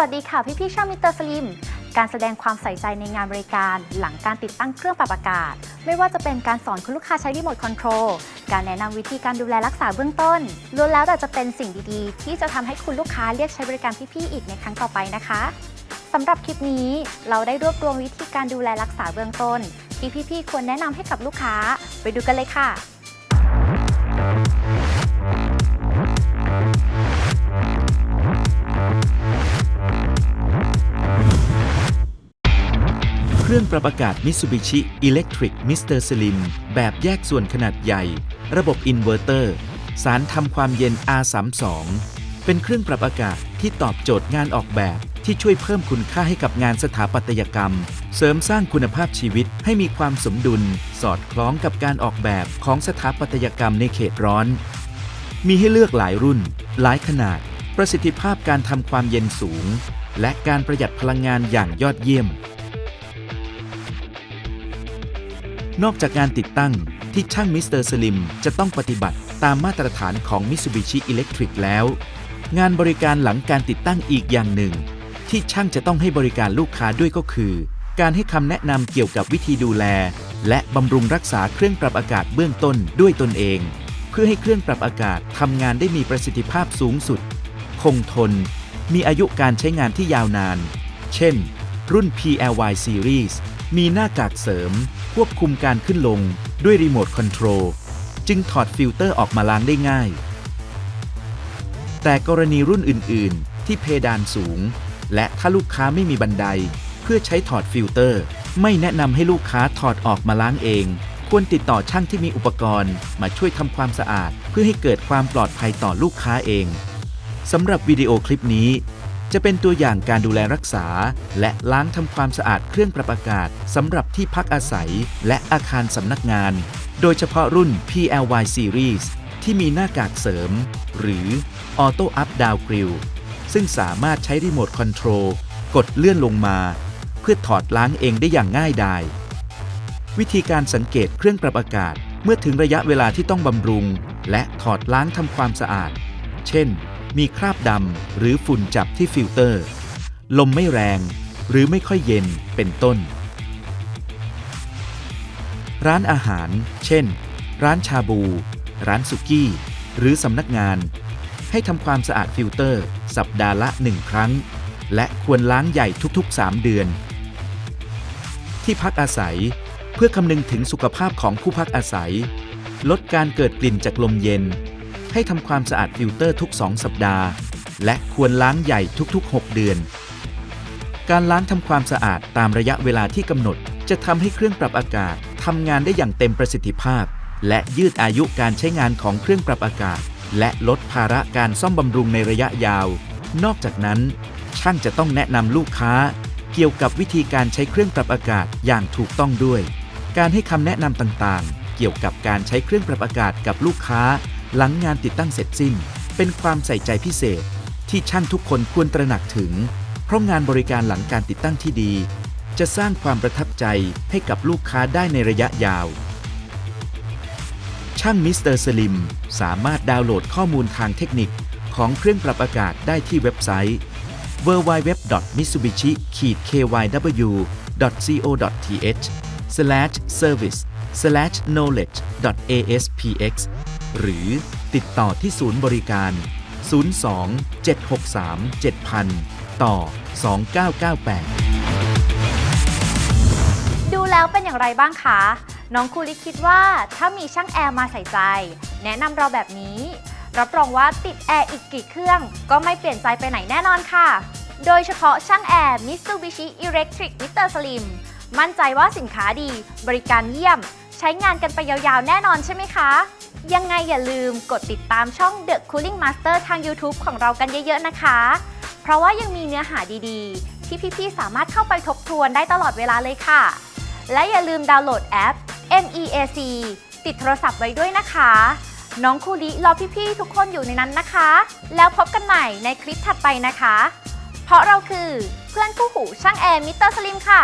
วัสดีค่ะพี่พี่ช่างมิสเตอร์สลิม การแสดงความใส่ใจในงานบริการ หลังการติดตั้งเครื่องปรับอากาศ ไม่ว่าจะเป็นการสอนคุณลูกค้าใช้รีโมทคอนโทรล การแนะนำวิธีการดูแลรักษาเบื้องต้น ล้วนแล้วแต่จะเป็นสิ่งดีๆ ที่จะทำให้คุณลูกค้าเรียกใช้บริการพี่ๆอีกในครั้งต่อไปนะคะสำหรับคลิปนี้เราได้รวบรวมวิธีการดูแลรักษาเบื้องต้น ที่พี่ๆควรแนะนำให้กับลูกค้า ไปดูกันเลยค่ะ เครื่องปรับอากาศ Mitsubishi Electric Mr. Slim แบบแยกส่วนขนาดใหญ่ ระบบอินเวอร์เตอร์ สารทำความเย็น R32 เป็นเครื่องปรับอากาศที่ตอบโจทย์งานออกแบบที่ช่วยเพิ่มคุณค่าให้กับงานสถาปัตยกรรม เสริมสร้างคุณภาพชีวิตให้มีความสมดุล สอดคล้องกับการออกแบบของสถาปัตยกรรมในเขตร้อน มีให้เลือกหลายรุ่น หลายขนาด ประสิทธิภาพการทำความเย็นสูง และการประหยัดพลังงานอย่างยอดเยี่ยม นอกจากงานติดตั้งที่ช่างมิสเตอร์สลิมจะต้องปฏิบัติตามมาตรฐานของ Mitsubishi Electric แล้ว งานบริการหลังการติดตั้งอีกอย่างหนึ่ง ที่ช่างจะต้องให้บริการลูกค้าด้วยก็คือ การให้คำแนะนำเกี่ยวกับวิธีดูแล และบำรุงรักษาเครื่องปรับอากาศเบื้องต้นด้วยตนเอง เพื่อให้เครื่องปรับอากาศทำงานได้มีประสิทธิภาพสูงสุด คงทน มีอายุการใช้งานที่ยาวนาน เช่น รุ่น PLY Series มีหน้ากากเสริม ควบคุมการขึ้นลงด้วยรีโมทคอนโทรลจึงถอดฟิลเตอร์ออกมาล้างได้ง่าย แต่กรณีรุ่นอื่น ๆ ที่เพดานสูง และถ้าลูกค้าไม่มีบันได เพื่อใช้ถอดฟิลเตอร์ ไม่แนะนำให้ลูกค้าถอดออกมาล้างเอง ควรติดต่อช่างที่มีอุปกรณ์มาช่วยทำความสะอาด เพื่อให้เกิดความปลอดภัยต่อลูกค้าเองสำหรับวิดีโอคลิปนี้ จะเป็นตัวอย่างการดูแลรักษา และล้างทำความสะอาดเครื่องปรับอากาศสำหรับที่พักอาศัย และอาคารสำนักงาน โดยเฉพาะรุ่น PLY Series ที่มีหน้ากากเสริม หรือ Auto Up Down Grill ซึ่งสามารถใช้รีโมทคอนโทรลกดเลื่อนลงมา เพื่อถอดล้างเองได้อย่างง่ายดาย วิธีการสังเกตเครื่องปรับอากาศเมื่อถึงระยะเวลาที่ต้องบำรุง และถอดล้างทำความสะอาด เช่น มีคราบดำหรือฝุ่นจับที่ฟิลเตอร์ ลมไม่แรง หรือไม่ค่อยเย็นเป็นต้น ร้านอาหาร เช่น ร้านชาบู ร้านสุกี้ หรือสำนักงาน ให้ทำความสะอาดฟิลเตอร์ สัปดาห์ละ1ครั้ง และควรล้างใหญ่ทุกๆ 3 เดือน ที่พักอาศัยเพื่อคำนึงถึงสุขภาพของผู้พักอาศัย ลดการเกิดกลิ่นจากลมเย็น ให้ทำความสะอาดฟิลเตอร์ทุก 2 สัปดาห์ และควรล้างใหญ่ทุกๆ 6 เดือน การล้างทำความสะอาดตามระยะเวลาที่กำหนด จะทำให้เครื่องปรับอากาศทำงานได้อย่างเต็มประสิทธิภาพ และยืดอายุการใช้งานของเครื่องปรับอากาศ และลดภาระการซ่อมบำรุงในระยะยาว นอกจากนั้น ช่างจะต้องแนะนำลูกค้า เกี่ยวกับวิธีการใช้เครื่องปรับอากาศอย่างถูกต้องด้วย การให้คำแนะนำต่างๆ เกี่ยวกับการใช้เครื่องปรับอากาศกับลูกค้า หลังงานติดตั้งเสร็จสิ้น เป็นความใส่ใจพิเศษ ที่ช่างทุกคนควรตระหนักถึง เพราะงานบริการหลังการติดตั้งที่ดี จะสร้างความประทับใจให้กับลูกค้าได้ในระยะยาว ช่างมิสเตอร์สลิมสามารถดาวน์โหลดข้อมูลทางเทคนิคของเครื่องปรับอากาศได้ที่เว็บไซต์ www.mitsubishikyw.co.th/service www.knowledge.aspx หรือติดต่อที่ศูนย์บริการ 02 763 7000 ต่อ 2998 ดูแล้วเป็นอย่างไรบ้างคะ น้องคูลิคิดว่าถ้ามีช่างแอร์มาใส่ใจ แนะนำเราแบบนี้ รับรองว่าติดแอร์อีกกี่เครื่อง ก็ไม่เปลี่ยนใจไปไหนแน่นอนค่ะ โดยเฉพาะช่างแอร์ Mitsubishi Electric Mr. Slim มั่นใจว่าสินค้าดี บริการเยี่ยม ใช้งานกันไปยาวๆ แน่นอนใช่ไหมคะ ยังไงอย่าลืมกดติดตามช่อง The Cooling Master ทาง YouTube ของเรากันเยอะๆนะคะ เพราะว่ายังมีเนื้อหาดีๆ ที่พี่ๆ สามารถเข้าไปทบทวนได้ตลอดเวลาเลยค่ะ และอย่าลืมดาวน์โหลดแอป MEAC ติดโทรศัพท์ไว้ด้วยนะคะ น้องคูลิรอพี่ๆ ทุกคนอยู่ในนั้นนะคะ แล้วพบกันใหม่ในคลิปถัดไปนะคะ เพราะเราคือเพื่อนคู่หูช่างแอร์มิสเตอร์สลิมค่ะ